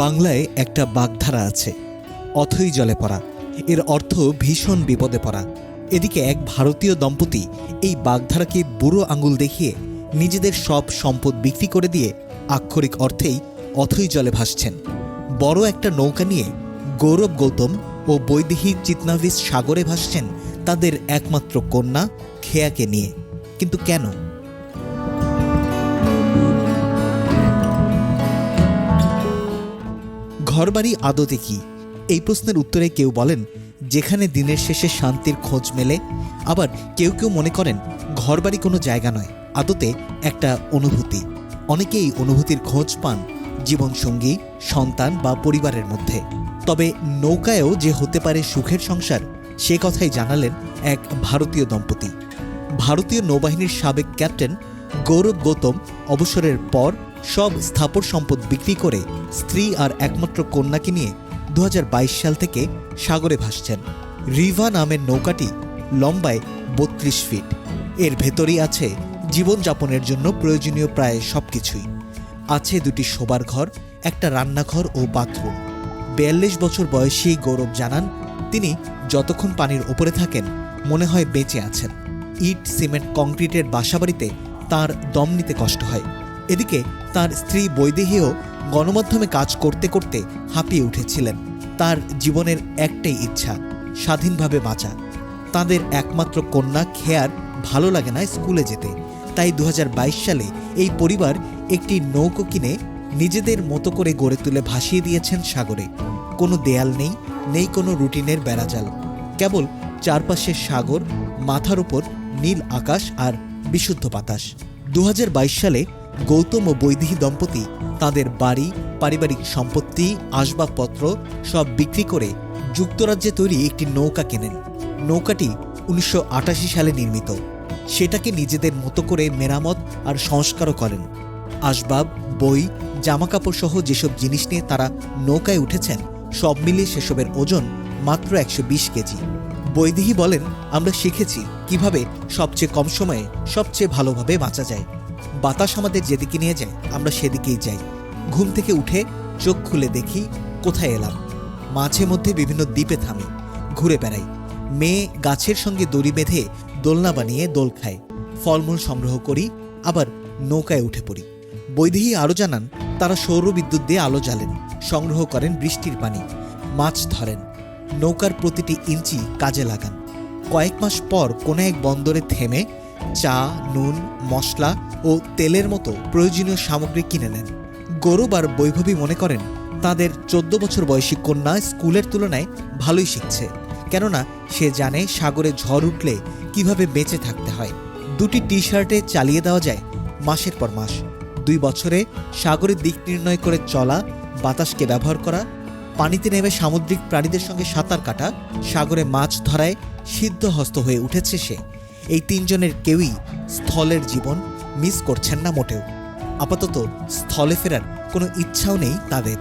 বাংলায় একটা বাগধারা আছে, অথই জলে পড়া। এর অর্থ ভীষণ বিপদে পড়া। এদিকে এক ভারতীয় দম্পতি এই বাগধারাকে বুড়ো আঙুল দেখিয়ে নিজেদের সব সম্পদ বিক্রি করে দিয়ে আক্ষরিক অর্থেই অথই জলে ভাসছেন। বড় একটা নৌকা নিয়ে গৌরব গৌতম ও বৈদেহী চিতনাভিস সাগরে ভাসছেন তাদের একমাত্র কন্যা খেয়াকে নিয়ে। কিন্তু কেন? ঘরবাড়ি আদতে কি? এই প্রশ্নের উত্তরে কেউ বলেন, যেখানে দিনের শেষে শান্তির খোঁজ মেলে, আবার কেউ কেউ মনে করেন, ঘরবাড়ি কোনো জায়গা নয়, আদতে একটা অনুভূতি। অনেকে এই অনুভূতির খোঁজ পান জীবনসঙ্গী, সন্তান বা পরিবারের মধ্যে। তবে নৌকায়ও যে হতে পারে সুখের সংসার, সে কথাই জানালেন এক ভারতীয় দম্পতি। ভারতীয় নৌবাহিনীর সাবেক ক্যাপ্টেন গৌরব গৌতম অবসরের পর সব স্থাপর সম্পদ বিক্রি করে স্ত্রী আর একমাত্র কন্যাকে নিয়ে দু হাজার বাইশ সাল থেকে সাগরে ভাসছেন। রিভা নামের নৌকাটি লম্বায় বত্রিশ ফিট। এর ভেতরেই আছে জীবনযাপনের জন্য প্রয়োজনীয় প্রায় সবকিছুই। আছে দুটি শোবার ঘর, একটা রান্নাঘর ও বাথরুম। বিয়াল্লিশ বছর বয়সী গৌরব জানান, তিনি যতক্ষণ পানির ওপরে থাকেন, মনে হয় বেঁচে আছেন। ইট, সিমেন্ট, কংক্রিটের বাসাবাড়িতে তার দম নিতে কষ্ট হয়। এদিকে তার স্ত্রী বৈদেহীও গণমাধ্যমে কাজ করতে করতে হাঁপিয়ে উঠেছিলেন। তার জীবনের একটাই ইচ্ছা, স্বাধীনভাবে বাঁচা। তাদের একমাত্র কন্যা খেয়ার ভালো লাগে না স্কুলে যেতে। তাই দু হাজার বাইশ সালে এই পরিবার একটি নৌকো কিনে নিজেদের মতো করে গড়ে তুলে ভাসিয়ে দিয়েছেন সাগরে। কোনো দেয়াল নেই নেই কোনো রুটিনের বেড়াজাল। কেবল চারপাশের সাগর, মাথার উপর নীল আকাশ আর বিশুদ্ধ বাতাস। দু হাজার বাইশ সালে গৌতম ও বৈদেহী দম্পতি তাদের বাড়ি, পারিবারিক সম্পত্তি, আসবাবপত্র সব বিক্রি করে যুক্তরাজ্যে তৈরি একটি নৌকা কেনেন। নৌকাটি উনিশশো আটাশি সালে নির্মিত। সেটাকে নিজেদের মতো করে মেরামত আর সংস্কারও করেন। আসবাব, বই, জামাকাপড় সহ যেসব জিনিস নিয়ে তারা নৌকায় উঠেছেন, সব মিলিয়ে সেসবের ওজন মাত্র একশো বিশ কেজি। বৈদেহী বলেন, আমরা শিখেছি কীভাবে সবচেয়ে কম সময়ে সবচেয়ে ভালোভাবে বাঁচা যায়। বাতাস আমাদের যেদিকে নিয়ে যায়, আমরা সেদিকেই যাই। ঘুম থেকে উঠে চোখ খুলে দেখি কোথায় এলাম। মাঝে মধ্যে বিভিন্ন দ্বীপে থামি, ঘুরে বেড়াই। মেয়ে গাছের সঙ্গে দড়ি বেঁধে দোলনা বানিয়ে দোল খায় ফলমূল সংগ্রহ করি, আবার নৌকায় উঠে পড়ি। বৈদেহী আরও জানান, তারা সৌরবিদ্যুৎ দিয়ে আলো জ্বালেন, সংগ্রহ করেন বৃষ্টির পানি, মাছ ধরেন। নৌকার প্রতিটি ইঞ্চি কাজে লাগান। কয়েক মাস পর কোনো এক বন্দরে থেমে চা, নুন, মশলা ও তেলের মতো প্রয়োজনীয় সামগ্রী কিনে নেন। গৌরব আর বৈভবী মনে করেন, তাদের চোদ্দ বছর বয়সী কন্যা স্কুলের তুলনায় ভালোই শিখছে। কেননা সে জানে সাগরে ঝড় উঠলে কীভাবে বেঁচে থাকতে হয়। দুটি টি শার্টে চালিয়ে দেওয়া যায় মাসের পর মাস। দুই বছরে সাগরের দিক নির্ণয় করে চলা, বাতাসকে ব্যবহার করা পানিতে নেমে সামুদ্রিক প্রাণীদের সঙ্গে সাঁতার কাটা, সাগরে মাছ ধরায় সিদ্ধহস্ত হয়ে উঠেছে সে। এই তিনজনের কেউই স্থলের জীবন মিস করছেন না মোটেও। আপাতত স্থলে ফেরার কোনো ইচ্ছাও নেই তাদের।